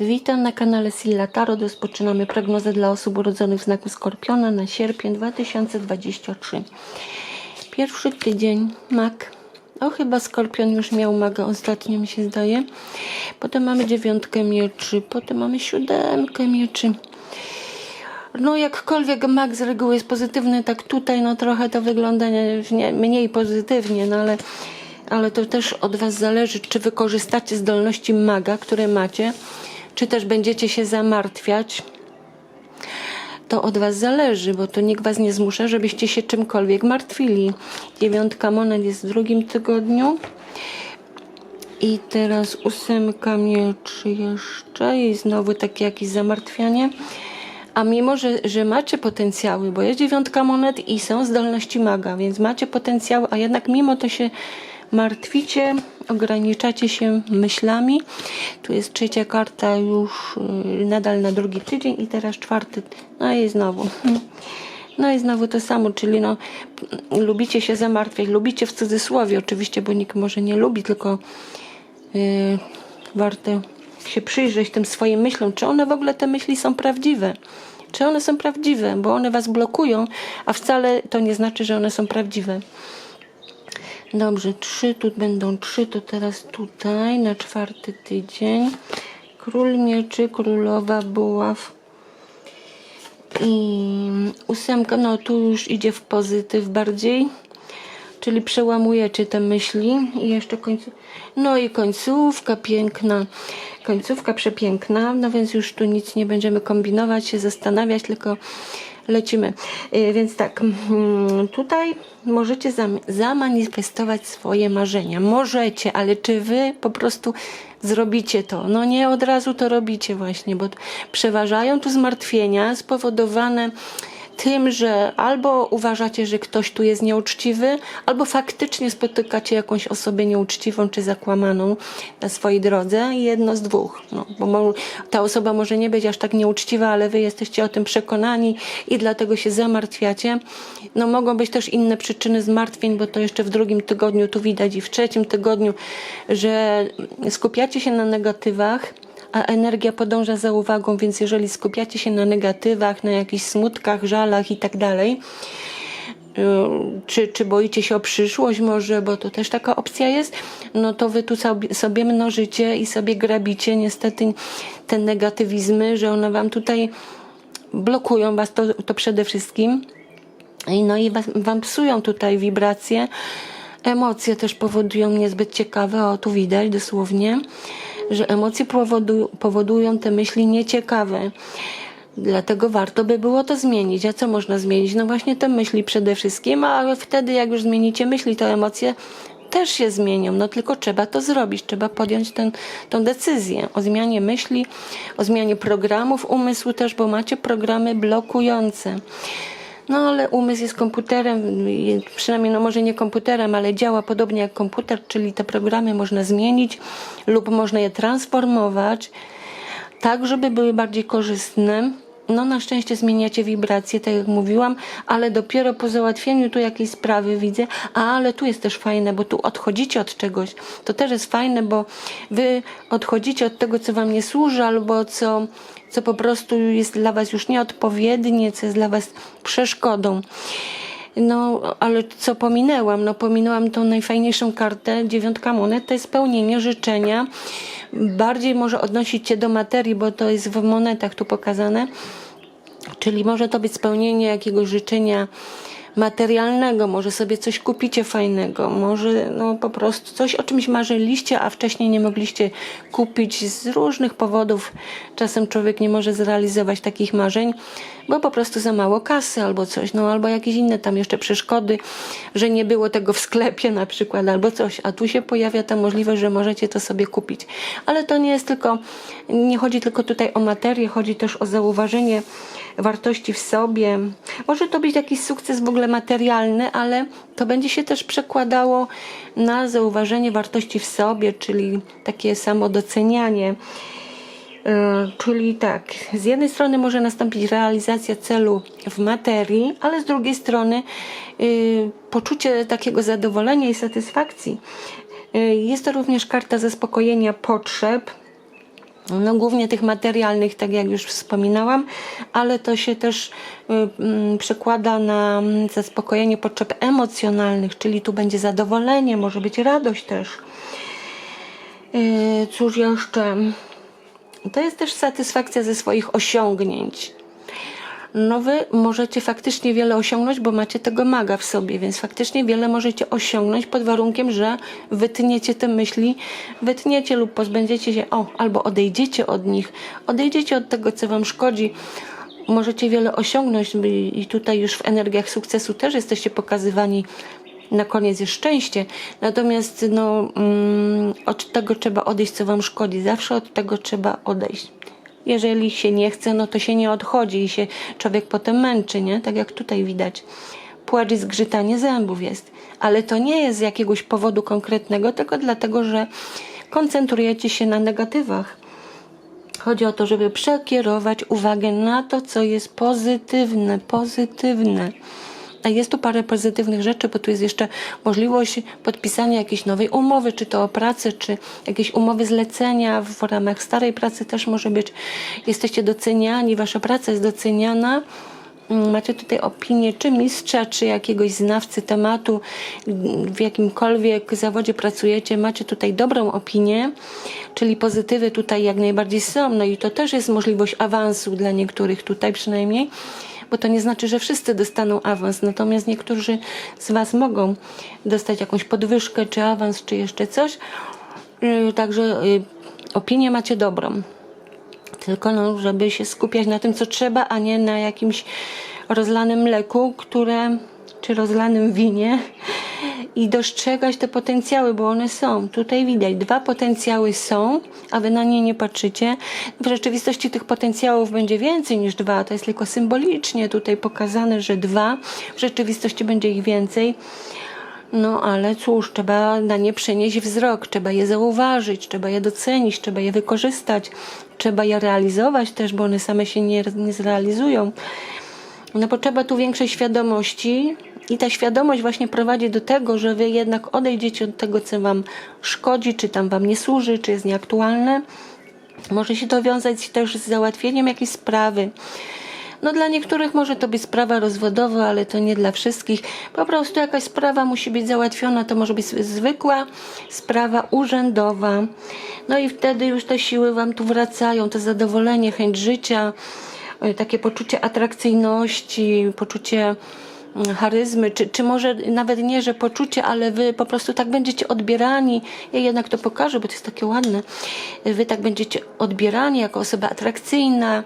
Witam na kanale Silla Tarot. Rozpoczynamy prognozę dla osób urodzonych w znaku Skorpiona na sierpień 2023. Pierwszy tydzień mag. O, chyba Skorpion już miał maga ostatnio, mi się zdaje. Potem mamy dziewiątkę mieczy, potem mamy siódemkę mieczy. No jakkolwiek mag z reguły jest pozytywny, tak tutaj no trochę to wygląda nie, mniej pozytywnie, no ale, ale to też od Was zależy, czy wykorzystacie zdolności maga, które macie, czy też będziecie się zamartwiać. To od Was zależy, bo to nikt Was nie zmusza, żebyście się czymkolwiek martwili. Dziewiątka monet jest w drugim tygodniu. I teraz ósemka mieczy jeszcze i znowu takie jakieś zamartwianie. A mimo, że, że macie potencjały, bo jest dziewiątka monet i są zdolności maga, więc macie potencjały, a jednak mimo to się martwicie, ograniczacie się myślami. Tu jest trzecia karta już y, nadal na drugi tydzień i teraz czwarty. No i znowu. No i znowu to samo, czyli no, lubicie się zamartwiać, lubicie w cudzysłowie oczywiście, bo nikt może nie lubi, tylko yy, warto się przyjrzeć tym swoim myślom, czy one w ogóle te myśli są prawdziwe. Czy one są prawdziwe, bo one was blokują, a wcale to nie znaczy, że one są prawdziwe. Dobrze, trzy, tu będą trzy, to teraz tutaj na czwarty tydzień. Król mieczy, królowa buław i ósemka, no tu już idzie w pozytyw bardziej, czyli przełamujecie te myśli i jeszcze końcu, no i końcówka piękna, końcówka przepiękna, no więc już tu nic nie będziemy kombinować, się zastanawiać, tylko lecimy. Y, Więc tak, mm, tutaj możecie zam- zamanifestować swoje marzenia. Możecie, ale czy wy po prostu zrobicie to? No nie od razu to robicie właśnie, bo przeważają tu zmartwienia spowodowane tym, że albo uważacie, że ktoś tu jest nieuczciwy, albo faktycznie spotykacie jakąś osobę nieuczciwą czy zakłamaną na swojej drodze. Jedno z dwóch. No, bo ta osoba może nie być aż tak nieuczciwa, ale wy jesteście o tym przekonani i dlatego się zamartwiacie. No mogą być też inne przyczyny zmartwień, bo to jeszcze w drugim tygodniu tu widać i w trzecim tygodniu, że skupiacie się na negatywach, a energia podąża za uwagą, więc jeżeli skupiacie się na negatywach, na jakichś smutkach, żalach i tak dalej, y, czy, czy boicie się o przyszłość może, bo to też taka opcja jest, no to wy tu sobie, mnożycie i sobie grabicie niestety te negatywizmy, że one wam tutaj blokują was to, to przede wszystkim. No i was, wam psują tutaj wibracje. Emocje też powodują niezbyt ciekawe, o tu widać dosłownie, że emocje powodu, powodują te myśli nieciekawe. Dlatego warto by było to zmienić. A co można zmienić? No właśnie te myśli przede wszystkim, a wtedy jak już zmienicie myśli, to emocje też się zmienią, no tylko trzeba to zrobić, trzeba podjąć tą decyzję o zmianie myśli, o zmianie programów umysłu też, bo macie programy blokujące. No ale umysł jest komputerem, przynajmniej no może nie komputerem, ale działa podobnie jak komputer, czyli te programy można zmienić lub można je transformować tak, żeby były bardziej korzystne. No na szczęście zmieniacie wibracje, tak jak mówiłam, ale dopiero po załatwieniu tu jakiejś sprawy widzę, ale tu jest też fajne, bo tu odchodzicie od czegoś. To też jest fajne, bo wy odchodzicie od tego, co wam nie służy, albo co, co po prostu jest dla was już nieodpowiednie, co jest dla was przeszkodą. No, ale co pominęłam? No, pominęłam tą najfajniejszą kartę, dziewiątka monet, to jest spełnienie życzenia. Bardziej może odnosić się do materii, bo to jest w monetach tu pokazane. Czyli może to być spełnienie jakiegoś życzenia materialnego, może sobie coś kupicie fajnego, może no po prostu coś o czymś marzyliście, a wcześniej nie mogliście kupić z różnych powodów. Czasem człowiek nie może zrealizować takich marzeń, bo po prostu za mało kasy albo coś, no albo jakieś inne tam jeszcze przeszkody, że nie było tego w sklepie na przykład albo coś, a tu się pojawia ta możliwość, że możecie to sobie kupić. Ale to nie jest tylko, nie chodzi tylko tutaj o materię, chodzi też o zauważenie wartości w sobie. Może to być jakiś sukces w ogóle materialny, ale to będzie się też przekładało na zauważenie wartości w sobie, czyli takie samodocenianie. Yy, Czyli tak, z jednej strony może nastąpić realizacja celu w materii, ale z drugiej strony yy, poczucie takiego zadowolenia i satysfakcji. Yy, Jest to również karta zaspokojenia potrzeb, no głównie tych materialnych, tak jak już wspominałam, ale to się też y, mm, przekłada na zaspokojenie potrzeb emocjonalnych, czyli tu będzie zadowolenie, może być radość też. Y, Cóż jeszcze? To jest też satysfakcja ze swoich osiągnięć. No wy możecie faktycznie wiele osiągnąć, bo macie tego maga w sobie, więc faktycznie wiele możecie osiągnąć pod warunkiem, że wytniecie te myśli, wytniecie lub pozbędziecie się, o, albo odejdziecie od nich, odejdziecie od tego, co wam szkodzi. Możecie wiele osiągnąć i tutaj już w energiach sukcesu też jesteście pokazywani na koniec jest szczęście. Natomiast no, mm, od tego trzeba odejść, co wam szkodzi. Zawsze od tego trzeba odejść. Jeżeli się nie chce, no to się nie odchodzi i się człowiek potem męczy, nie? Tak jak tutaj widać. Płacz i zgrzytanie zębów jest. Ale to nie jest z jakiegoś powodu konkretnego, tylko dlatego, że koncentrujecie się na negatywach. Chodzi o to, żeby przekierować uwagę na to, co jest pozytywne, pozytywne. A jest tu parę pozytywnych rzeczy, bo tu jest jeszcze możliwość podpisania jakiejś nowej umowy, czy to o pracę, czy jakieś umowy zlecenia w ramach starej pracy też może być. Jesteście doceniani, wasza praca jest doceniana. Mm, Macie tutaj opinię czy mistrza, czy jakiegoś znawcy tematu, w jakimkolwiek zawodzie pracujecie, macie tutaj dobrą opinię, czyli pozytywy tutaj jak najbardziej są. No i to też jest możliwość awansu dla niektórych tutaj przynajmniej bo to nie znaczy, że wszyscy dostaną awans, natomiast niektórzy z Was mogą dostać jakąś podwyżkę, czy awans, czy jeszcze coś. Yy, Także yy, opinię macie dobrą. Tylko no, żeby się skupiać na tym, co trzeba, a nie na jakimś rozlanym mleku, które, czy rozlanym winie i dostrzegać te potencjały, bo one są. Tutaj widać, dwa potencjały są, a wy na nie nie patrzycie. W rzeczywistości tych potencjałów będzie więcej niż dwa, to jest tylko symbolicznie tutaj pokazane, że dwa, w rzeczywistości będzie ich więcej. No ale cóż, trzeba na nie przenieść wzrok, trzeba je zauważyć, trzeba je docenić, trzeba je wykorzystać, trzeba je realizować też, bo one same się nie, nie zrealizują. No potrzeba tu większej świadomości i ta świadomość właśnie prowadzi do tego, że wy jednak odejdziecie od tego, co wam szkodzi, czy tam wam nie służy, czy jest nieaktualne. Może się to wiązać też z załatwieniem jakiejś sprawy. No dla niektórych może to być sprawa rozwodowa, ale to nie dla wszystkich. Po prostu jakaś sprawa musi być załatwiona, to może być zwykła sprawa urzędowa. No i wtedy już te siły wam tu wracają, to zadowolenie, chęć życia, y, takie poczucie atrakcyjności, poczucie charyzmy, czy, czy może nawet nie, że poczucie, ale wy po prostu tak będziecie odbierani. Ja jednak to pokażę, bo to jest takie ładne. Wy tak będziecie odbierani jako osoba atrakcyjna.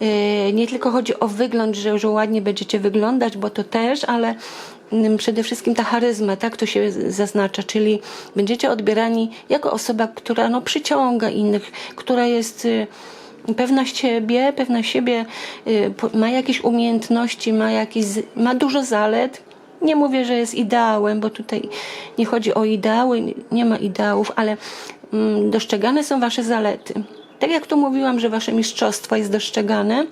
Yy, nie tylko chodzi o wygląd, że, że ładnie będziecie wyglądać, bo to też, ale mm, przede wszystkim ta charyzma, tak to się zaznacza, czyli będziecie odbierani jako osoba, która no, przyciąga innych, która jest pewna siebie, pewna siebie, y, ma jakieś umiejętności, ma, jakieś, ma dużo zalet. Nie mówię, że jest ideałem, bo tutaj nie chodzi o ideały, nie ma ideałów, ale mm, dostrzegane są wasze zalety. Tak jak tu mówiłam, że wasze mistrzostwo jest dostrzegane,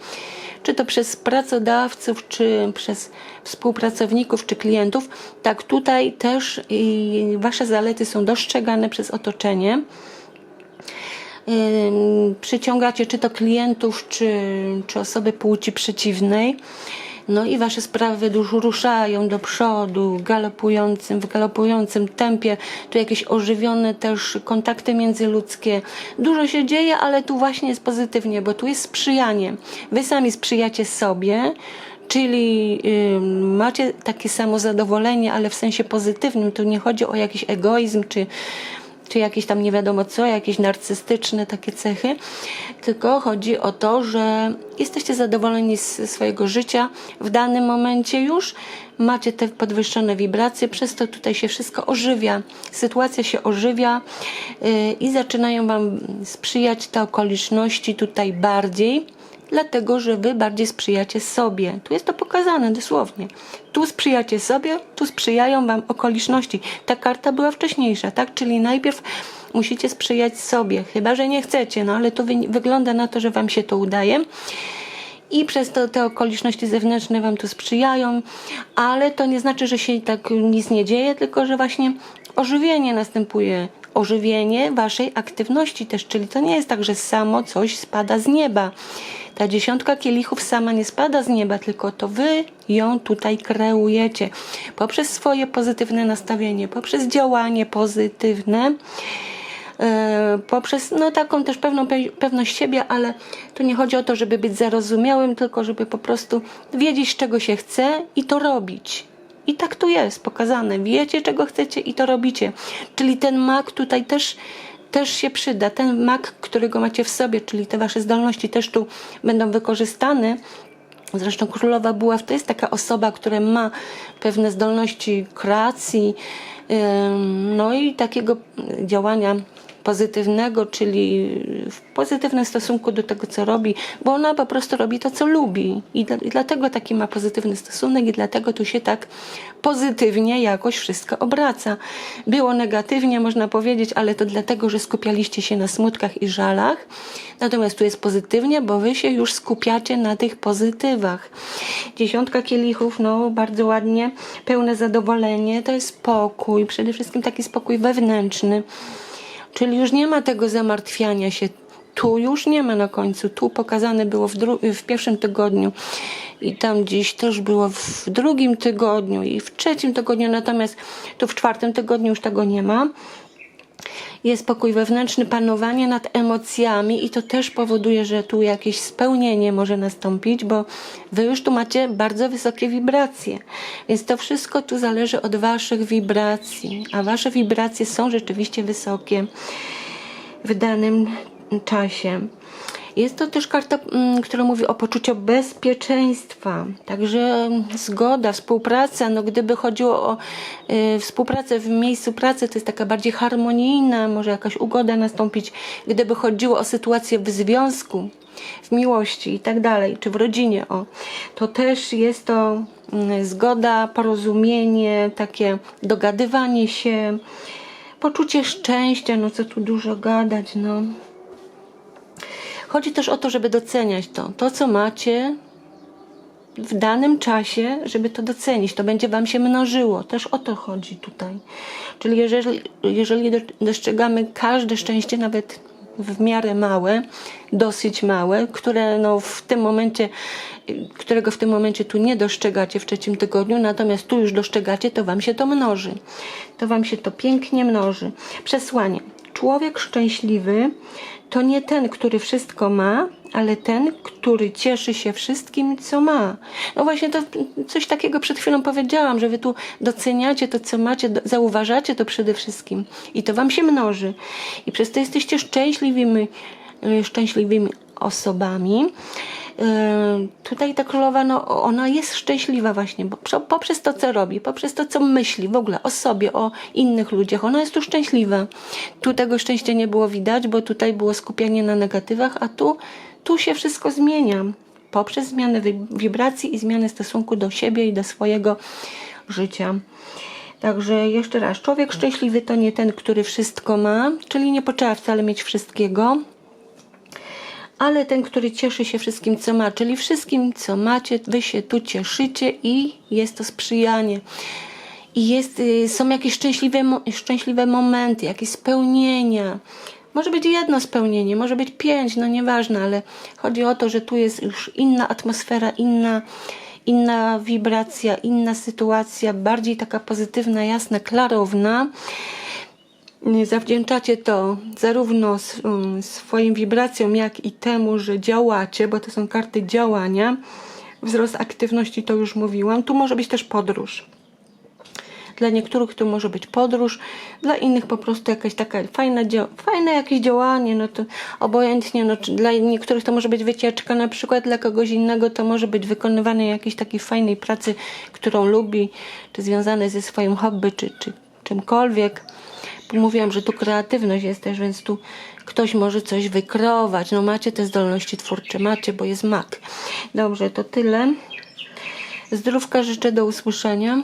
czy to przez pracodawców, czy przez współpracowników, czy klientów, tak tutaj też wasze zalety są dostrzegane przez otoczenie. Przyciągacie czy to klientów, czy, czy osoby płci przeciwnej. No i wasze sprawy już ruszają do przodu, galopującym, w galopującym tempie. Tu jakieś ożywione też kontakty międzyludzkie. Dużo się dzieje, ale tu właśnie jest pozytywnie, bo tu jest sprzyjanie. Wy sami sprzyjacie sobie, czyli macie takie samo zadowolenie, ale w sensie pozytywnym. Tu nie chodzi o jakiś egoizm, czy czy jakieś tam nie wiadomo co, jakieś narcystyczne takie cechy, tylko chodzi o to, że jesteście zadowoleni z swojego życia w danym momencie już, macie te podwyższone wibracje, przez to tutaj się wszystko ożywia, sytuacja się ożywia yy, i zaczynają Wam sprzyjać te okoliczności tutaj bardziej, dlatego że wy bardziej sprzyjacie sobie. Tu jest to pokazane dosłownie. Tu sprzyjacie sobie, tu sprzyjają wam okoliczności. Ta karta była wcześniejsza, tak? Czyli najpierw musicie sprzyjać sobie, chyba że nie chcecie, no ale to wy- wygląda na to, że wam się to udaje. I przez to te okoliczności zewnętrzne wam tu sprzyjają, ale to nie znaczy, że się tak nic nie dzieje, tylko że właśnie ożywienie następuje ożywienie waszej aktywności też, czyli to nie jest tak, że samo coś spada z nieba. Ta dziesiątka kielichów sama nie spada z nieba, tylko to wy ją tutaj kreujecie poprzez swoje pozytywne nastawienie, poprzez działanie pozytywne e, poprzez no, taką też pewną pe- pewność siebie, ale tu nie chodzi o to, żeby być zarozumiałym, tylko żeby po prostu wiedzieć, czego się chce i to robić. I tak tu jest pokazane. Wiecie, czego chcecie i to robicie. Czyli ten mak tutaj też, też się przyda. Ten mak, którego macie w sobie, czyli te wasze zdolności też tu będą wykorzystane. Zresztą królowa buław to jest taka osoba, która ma pewne zdolności kreacji, no i takiego działania pozytywnego, czyli w pozytywnym stosunku do tego, co robi, bo ona po prostu robi to, co lubi. I, dla, i dlatego taki ma pozytywny stosunek, i dlatego tu się tak pozytywnie jakoś wszystko obraca. Było negatywnie, można powiedzieć, ale to dlatego, że skupialiście się na smutkach i żalach. Natomiast tu jest pozytywnie, bo wy się już skupiacie na tych pozytywach. Dziesiątka kielichów, no bardzo ładnie, pełne zadowolenie, to jest spokój, przede wszystkim taki spokój wewnętrzny. Czyli już nie ma tego zamartwiania się. Tu już nie ma na końcu. Tu pokazane było w, w pierwszym tygodniu i tam gdzieś też było w drugim tygodniu i w trzecim tygodniu, natomiast tu w czwartym tygodniu już tego nie ma. Jest spokój wewnętrzny, panowanie nad emocjami i to też powoduje, że tu jakieś spełnienie może nastąpić, bo wy już tu macie bardzo wysokie wibracje. Więc to wszystko tu zależy od waszych wibracji, a wasze wibracje są rzeczywiście wysokie w danym czasie. Jest to też karta, mm, która mówi o poczuciu bezpieczeństwa, także mm, zgoda, współpraca. No, gdyby chodziło o y, współpracę w miejscu pracy, to jest taka bardziej harmonijna, może jakaś ugoda nastąpić. Gdyby chodziło o sytuację w związku, w miłości i tak dalej, czy w rodzinie, o, to też jest to mm, zgoda, porozumienie, takie dogadywanie się, poczucie szczęścia, no co tu dużo gadać, no. Chodzi też o to, żeby doceniać to, to co macie w danym czasie, żeby to docenić. To będzie Wam się mnożyło. Też o to chodzi tutaj. Czyli jeżeli, jeżeli do- dostrzegamy każde szczęście, nawet w miarę małe, dosyć małe, które no w tym momencie, którego w tym momencie tu nie dostrzegacie w trzecim tygodniu, natomiast tu już dostrzegacie, to Wam się to mnoży. To Wam się to pięknie mnoży. Przesłanie. Człowiek szczęśliwy to nie ten, który wszystko ma, ale ten, który cieszy się wszystkim, co ma. No właśnie to coś takiego przed chwilą powiedziałam, że wy tu doceniacie to, co macie, do- zauważacie to przede wszystkim i to wam się mnoży. I przez to jesteście szczęśliwymi, y, szczęśliwymi osobami. Yy, Tutaj ta królowa, no, ona jest szczęśliwa właśnie, bo prze- poprzez to, co robi, poprzez to, co myśli w ogóle o sobie, o innych ludziach, ona jest tu szczęśliwa. Tu tego szczęścia nie było widać, bo tutaj było skupianie na negatywach, a tu, tu się wszystko zmienia poprzez zmianę wi- wibracji i zmianę stosunku do siebie i do swojego życia. Także jeszcze raz, człowiek szczęśliwy to nie ten, który wszystko ma, czyli nie potrzeba wcale mieć wszystkiego, ale ten, który cieszy się wszystkim, co ma, czyli wszystkim, co macie, wy się tu cieszycie i jest to sprzyjanie. I jest, y, są jakieś szczęśliwe, szczęśliwe momenty, jakieś spełnienia. Może być jedno spełnienie, może być pięć, no nieważne, ale chodzi o to, że tu jest już inna atmosfera, inna, inna wibracja, inna sytuacja, bardziej taka pozytywna, jasna, klarowna. Zawdzięczacie to zarówno um, swoim wibracjom, jak i temu, że działacie, bo to są karty działania. Wzrost aktywności to już mówiłam. Tu może być też podróż. Dla niektórych to może być podróż, dla innych po prostu jakaś taka fajna, fajne jakieś działanie, no to obojętnie, no, dla niektórych to może być wycieczka, na przykład dla kogoś innego to może być wykonywanie jakiejś takiej fajnej pracy, którą lubi, czy związane ze swoim hobby, czy, czy czymkolwiek. Mówiłam, że tu kreatywność jest też, więc tu ktoś może coś wykreować. No macie te zdolności twórcze, macie, bo jest mak. Dobrze, to tyle. Zdrówka życzę, do usłyszenia.